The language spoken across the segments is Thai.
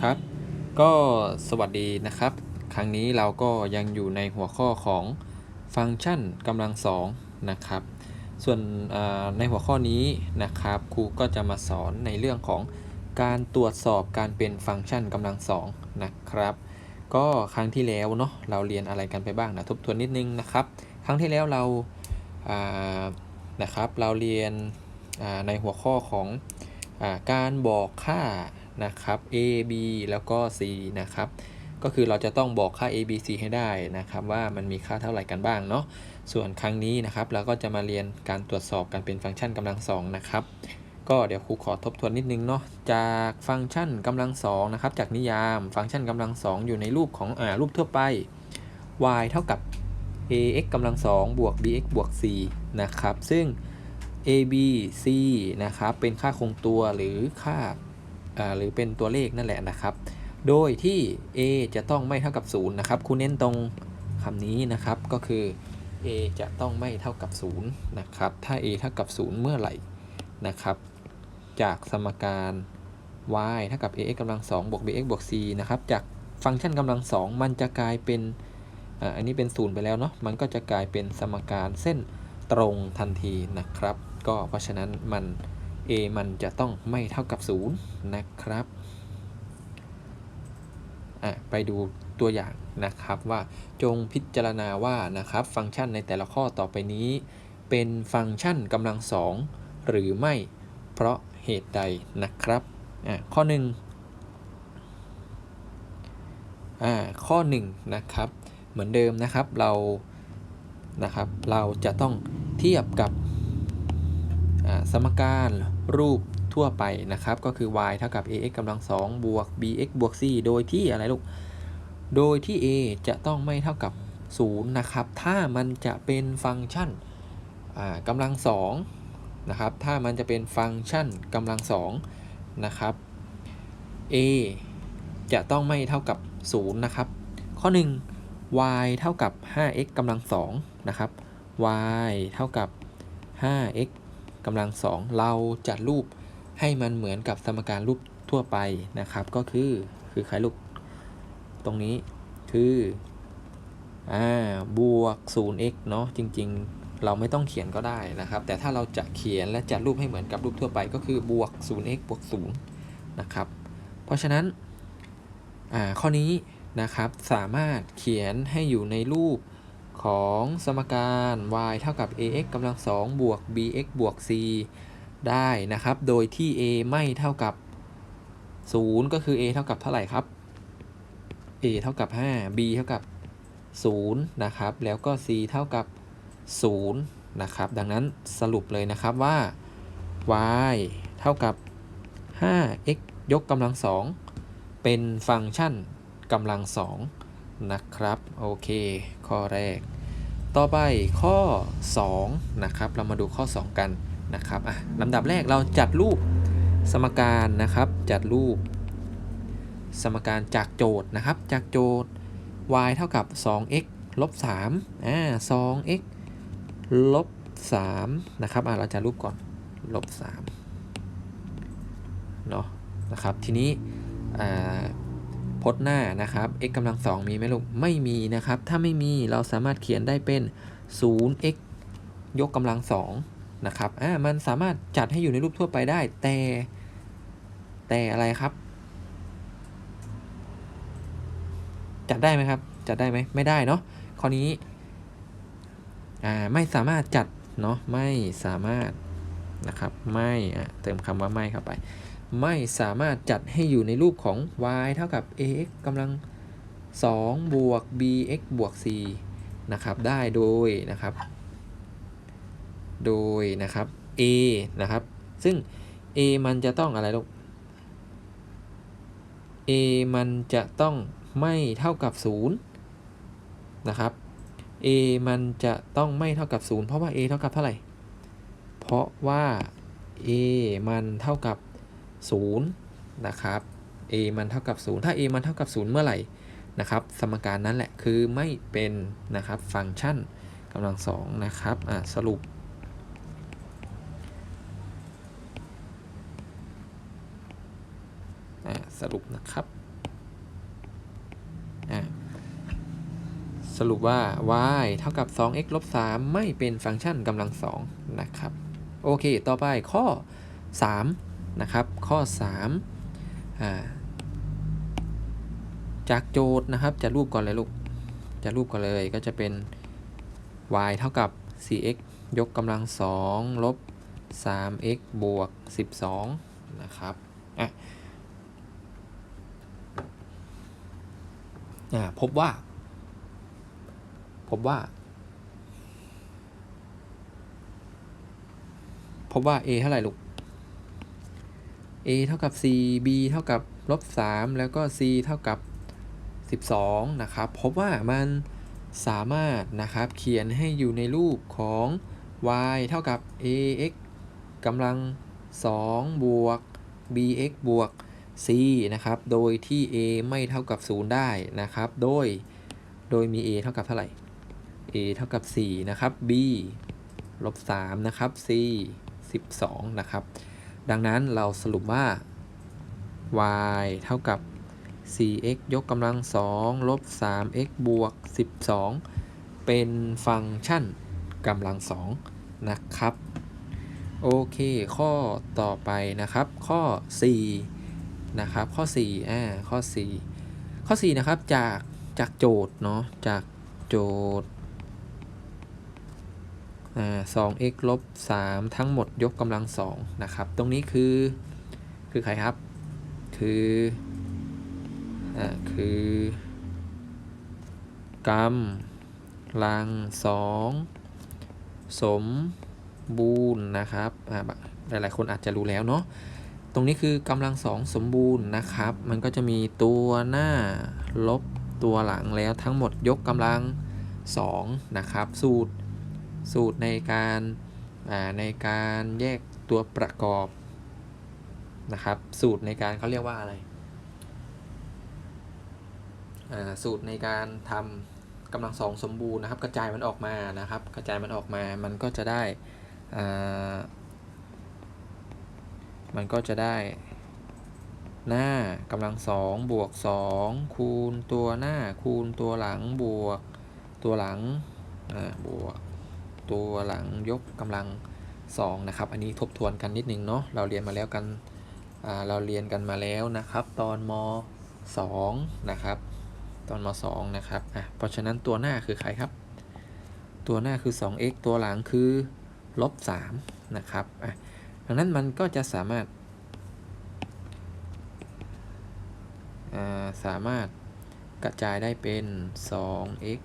ครับ ก็สวัสดีนะครับ ครั้งนี้เราก็ยังอยู่ในหัวข้อของฟังก์ชันกำลังสองนะครับ ส่วนในหัวข้อนี้นะครับครูก็จะมาสอนในเรื่องของการตรวจสอบการเป็นฟังก์ชันกำลังสองนะครับ ก็ครั้งที่แล้วเนาะเราเรียนอะไรกันไปบ้างนะทบทวนนิดนึงนะครับ ครั้งที่แล้วเราอ่านะครับเราเรียนในหัวข้อของอาการบอกค่า นะครับ a b แล้วก็ c นะครับก็คือเราจะต้องบอกค่า a b c ให้ได้นะครับ ว่ามันมีค่าเท่าไหร่กันบ้างเนาะส่วนครั้งนี้นะครับ เราก็จะมาเรียนการตรวจสอบการเป็นฟังก์ชันกำลังสองนะครับก็เดี๋ยวครูขอทบทวนนิดนึงเนาะจากฟังก์ชันกำลังสองนะครับจากนิยามฟังก์ชันกำลังสองอยู่ในรูปของอ่ารูปทั่วไป y เท่ากับ ax กำลังสองบวก bx บวก c นะครับซึ่ง a b c นะครับเป็นค่าคงตัวหรือค่า หรือเป็นตัวเลขนั่นแหละนะครับ โดยที่ a จะต้องไม่เท่ากับ0นะครับครูเน้นตรงคำนี้นะครับก็คือ a จะต้องไม่เท่ากับ0นะครับถ้า a เท่ากับ 0 เมื่อไหร่นะครับ จากสมการ y เท่ากับ ax กำลัง2บวก bx บวก c นะครับจากฟังก์ชันกำลัง 2 มันจะกลายเป็นอ่าอันนี้เป็น0ไปแล้วเนาะ มันก็จะกลายเป็นสมการเส้นตรงทันทีนะครับ ก็เพราะฉะนั้นมัน a มันจะต้องไม่เท่ากับ 0 นะครับอะไปดูตัวอย่างนะครับว่าจงพิจารณาว่านะครับฟังก์ชันในแต่ละข้อต่อไปนี้ เป็นฟังก์ชันกำลังสองหรือไม่เพราะเหตุใดนะครับอะข้อ1อ่าข้อ1นะครับเหมือนเดิมนะครับเรานะครับเราจะต้องเทียบกับ สมการรูปทั่วไปนะครับ ก็คือ y เท่ากับ ax กำลัง2บวก bx บวก c โดยที่อะไรลูก โดยที่ a จะต้องไม่เท่ากับ 0 นะครับ ถ้ามันจะเป็นฟังก์ชันกำลังสองนะครับ ถ้ามันจะเป็นฟังก์ชันกำลังสองนะครับ a จะต้องไม่เท่ากับ 0 นะครับ ข้อ 1 y เท่ากับ 5x กำลังสองนะครับ y เท่ากับ 5x กำลังสองเราจัดรูปให้มันเหมือนกับสมการรูปทั่วไปนะครับ ก็คือคือใครลูกตรงนี้คืออ่าบวก 0x เนาะจริง ๆ เราไม่ต้องเขียนก็ได้นะครับ แต่ถ้าเราจะเขียนและจัดรูปให้เหมือนกับรูปทั่วไป ก็คือบวก 0x บวก0นะครับ เพราะฉะนั้นอ่าข้อนี้นะครับสามารถเขียนให้อยู่ในรูป ของสมการ y เท่ากับ ax กำลัง2บวก bx บวก c ได้นะครับ โดยที่ a ไม่เท่ากับ 0 ก็คือ a เท่ากับเท่าไหร่ครับ a เท่ากับ 5 b เท่ากับ 0 นะครับ แล้วก็ c เท่ากับ 0 นะครับ ดังนั้นสรุปเลยนะครับว่า y เท่ากับ 5x ยกกำลัง2เป็นฟังก์ชันกำลัง2 นะครับ โอเค ข้อแรก ต่อไปข้อ 2 นะครับ เรามาดูข้อ 2 กันนะครับอะลำดับแรกเราจัดรูปสมการนะครับ จัดรูป สมการจากโจทย์นะครับ จากโจทย์ y เท่ากับ 2x ลบ3อ่า 2x ลบ3นะครับอ่าเราจะรูปก่อน ลบ3เนาะนะครับ ทีนี้อ่า พจน์หน้านะครับ x กำลัง2มีไหมลูก ไม่มีนะครับ ถ้าไม่มีเราสามารถเขียนได้เป็น 0x ยกกำลัง2นะครับอ่ามันสามารถจัดให้อยู่ในรูปทั่วไปได้ แต่ แต่อะไรครับ จัดได้ไหมครับ จัดได้ไหมไม่ได้เนาะข้อนี้อ่าไม่สามารถจัดเนาะไม่สามารถนะครับ ไม่อะเติมคำว่าไม่เข้าไป ไม่สามารถจัดให้อยู่ในรูปของ y เท่ากับ ax กำลัง 2 บวก bx บวก c นะครับ ได้โดยนะครับ โดยนะครับ a นะครับ ซึ่ง a มันจะต้องอะไรลูก a มันจะต้องไม่เท่ากับ 0 นะครับ a มันจะต้องไม่เท่ากับ 0 เพราะว่า a เท่ากับเท่าไหร่ เพราะว่า a มันเท่ากับ 0นะครับ a มันเท่ากับ 0 ถ้า a มันเท่ากับ 0 เมื่อไหร่นะครับ สมการนั้นแหละคือไม่เป็นนะครับฟังก์ชันกำลังสองนะครับสรุป สรุปนะครับ สรุปว่า y เท่ากับ 2x ลบ 3 ไม่เป็นฟังก์ชันกำลังสองนะครับ โอเค ต่อไปข้อ 3 นะครับ ข้อ3าจากโจทย์นะครับ จะรูปก่อนเลยลูก จะรูปก่อนเลยก็จะเป็น y เท่ากับ 4x ยกกำลัง 2 ลบ 3x บวก 12 นะครับอะพบว่า พบว่า พบว่า a เท่าไหร่ลูก a เท่ากับ c b เท่ากับลบ3แล้วก็ c เท่ากับ 12 นะครับพบว่ามันสามารถนะครับเขียนให้อยู่ในรูปของ y เท่ากับ ax กำลัง 2 บวก bx บวก c นะครับ โดยที่ a ไม่เท่ากับ 0 ได้นะครับ โดย โดยมี a เท่ากับเท่าไหร่ a เท่ากับ 4 นะครับ b ลบ3นะครับ c 12 นะครับ ดังนั้นเราสรุปว่า y เท่ากับ 4x ยกกำลัง 2 ลบ 3x บวก 12 เป็นฟังก์ชันกำลัง 2 นะครับ โอเค ข้อต่อไปนะครับ ข้อ 4 นะครับ ข้อ 4 อ่า ข้อ 4 ข้อ 4 นะครับ จาก จากโจทย์ เนาะ จากโจทย์ 2x ลบ 3 ทั้งหมดยกกำลัง2นะครับ ตรงนี้คือคือใครครับ คืออ่าคือกำลัง2สมบูรณ์นะครับอ่าหลายๆคนอาจจะรู้แล้วเนาะตรงนี้คือกำลังสองสมบูรณ์นะครับ มันก็จะมีตัวหน้าลบตัวหลังแล้วทั้งหมดยกกำลัง2นะครับ สูตร สูตรในการในการแยกตัวประกอบนะครับ สูตรในการเขาเรียกว่าอะไรสูตรในการทำกำลังสองสมบูรณ์นะครับ กระจายมันออกมานะครับ กระจายมันออกมามันก็จะได้มันก็จะได้หน้ากำลังสองบวกสองคูณตัวหน้าคูณตัวหลังบวกตัวหลังบวก ตัวหลังยกกำลังสองนะครับ อันนี้ทบทวนกันนิดนึงเนาะ เราเรียนมาแล้วกัน เราเรียนกันมาแล้วนะครับ ตอนม 2 นะครับ ตอนม 2 นะครับ อะ เพราะฉะนั้นตัวหน้าคือใครครับ ตัวหน้าคือ 2x ตัวหลังคือลบ3นะครับ อะ ดังนั้นมันก็จะสามารถ สามารถกระจายได้เป็น 2x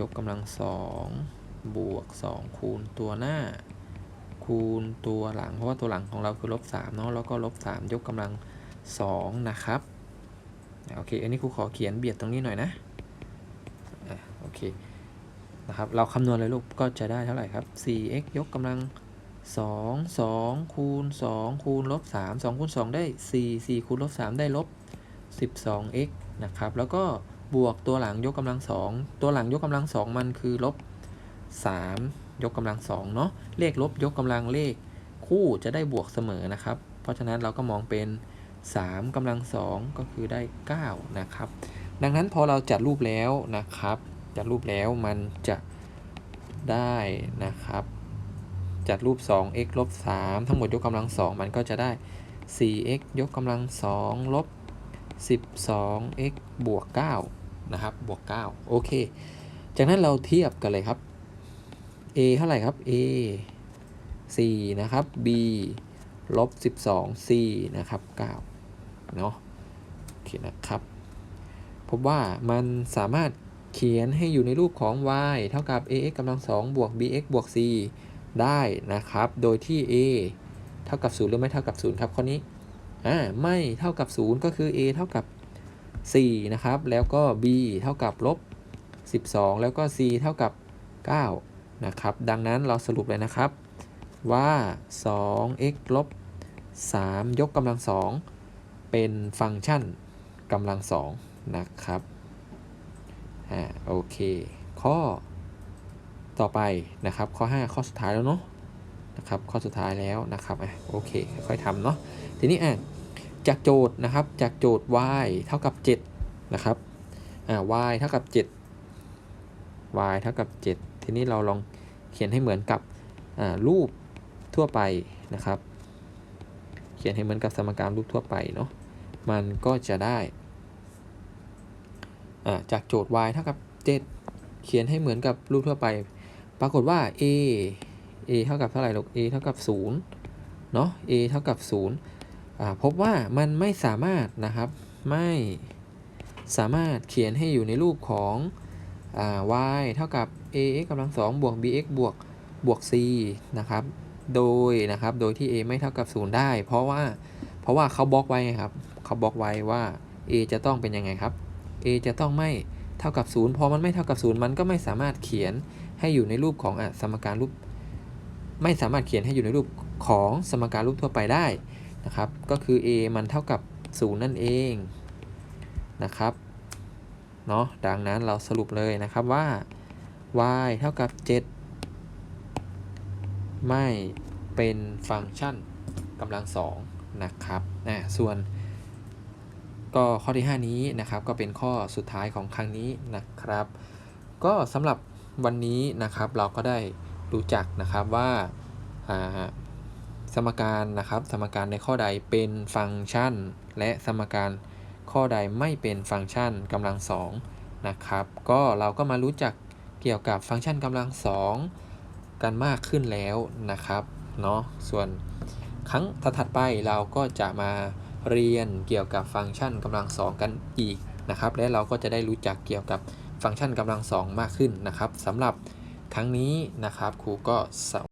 ยกกำลัง2 บวก 2 คูณตัวหน้า คูณตัวหลัง เพราะว่าตัวหลังของเราคือลบ3เนาะแล้วก็ลบ3ยกกำลัง 2 นะครับโอเค อันนี้ครูขอเขียนเบียดตรงนี้หน่อยนะโอเคนะครับเราคำนวณเลยลูกก็จะได้เท่าไหร่ครับ 4x ยกกำลัง 2 2 คูณ 2 คูณลบ 3 2 คูณ 2 ได้ 4 4 คูณลบ 3 ได้ลบ 12x นะครับ แล้วก็บวกตัวหลังยกกำลัง 2 ตัวหลังยกกำลัง 2 มันคือลบ 3 ยกกำลัง2เนาะเลขลบยกกำลังเลขคู่จะได้บวกเสมอนะครับ เพราะฉะนั้นเราก็มองเป็น 3กำลัง2ก็คือได้ 9 นะครับ ดังนั้นพอเราจัดรูปแล้วนะครับ จัดรูปแล้วมันจะได้นะครับ จัดรูป 2x ลบ3ทั้งหมดยกกำลัง2มันก็จะได้ 4x ยกกำลัง2ลบ 12x บวก9นะครับบวก 9 โอเค จากนั้นเราเทียบกันเลยครับ a เท่าไหร่ครับ a 4นะครับ b ลบ12 c นะครับ9เนาะโอเคนะครับ พบว่ามันสามารถเขียนให้อยู่ในรูปของ y เท่ากับ ax กำลัง2บวก bx บวก c ได้นะครับ โดยที่ a เท่ากับ 0 หรือไม่เท่ากับ 0 ครับข้อนี้อ่าไม่เท่ากับ 0 ก็คือ a เท่ากับ 4 นะครับ แล้วก็ b เท่ากับลบ12 แล้วก็ c เท่ากับ 9 นะครับ ดังนั้นเราสรุปเลยนะครับ ว่า 2x ลบ 3 ยกกำลัง 2 เป็นฟังก์ชันกำลัง 2 นะครับ อ่า โอเค ข้อต่อไปนะครับ ข้อ 5 ข้อสุดท้ายแล้วเนาะนะครับ ข้อสุดท้ายแล้วนะครับ อะ โอเค ค่อยๆทำเนาะ ทีนี้อะจากโจทย์นะครับ จากโจทย์ y เท่ากับ 7 นะครับ อ่า y เท่ากับ 7 y เท่ากับ 7 ทีนี้เราลองเขียนให้เหมือนกับรูปทั่วไปนะครับ เขียนให้เหมือนกับสมการรูปทั่วไปเนาะมันก็จะได้อ่าจากโจทย์ y เท่ากับ 7 เขียนให้เหมือนกับรูปทั่วไป ปรากฏว่า a a เท่ากับเท่าไหร่ลูก a เท่ากับ0เนาะ a เท่ากับ0อ่าพบว่ามันไม่สามารถนะครับไม่สามารถเขียนให้อยู่ในรูปของ y เท่ากับ ax กำลัง2บวก bx บวกบวก c นะครับ โดยนะครับ โดยที่ a ไม่เท่ากับ 0 ได้ เพราะว่า เพราะว่าเขาบล็อกไว้ครับ เขาบล็อกไว้ว่า a จะต้องเป็นยังไงครับ a จะต้องไม่เท่ากับ 0 พอมันไม่เท่ากับ 0 มันก็ไม่สามารถเขียนให้อยู่ในรูปของอสมการรูป ไม่สามารถเขียนให้อยู่ในรูปของสมการรูปทั่วไปได้นะครับ ก็คือ a มันเท่ากับ 0 นั่นเองนะครับ เนาะดังนั้นเราสรุปเลยนะครับว่า y เท่ากับ 7 ไม่เป็นฟังก์ชันกำลังสองนะครับอ่าส่วนก็ข้อที่ 5 นี้นะครับ ก็เป็นข้อสุดท้ายของครั้งนี้นะครับ ก็สำหรับวันนี้นะครับเราก็ได้รู้จักนะครับว่าอ่าสมการนะครับ สมการในข้อใดเป็นฟังก์ชัน และสมการ ข้อใดไม่เป็นฟังก์ชันกำลังสองนะครับ ก็เราก็มารู้จักเกี่ยวกับฟังก์ชันกำลังสองกันมากขึ้นแล้วนะครับเนาะส่วนครั้งถัดไปเราก็จะมาเรียนเกี่ยวกับฟังก์ชันกำลังสองกันอีกนะครับ และเราก็จะได้รู้จักเกี่ยวกับฟังก์ชันกำลังสองมากขึ้นนะครับสำหรับครั้งนี้นะครับครูก็ส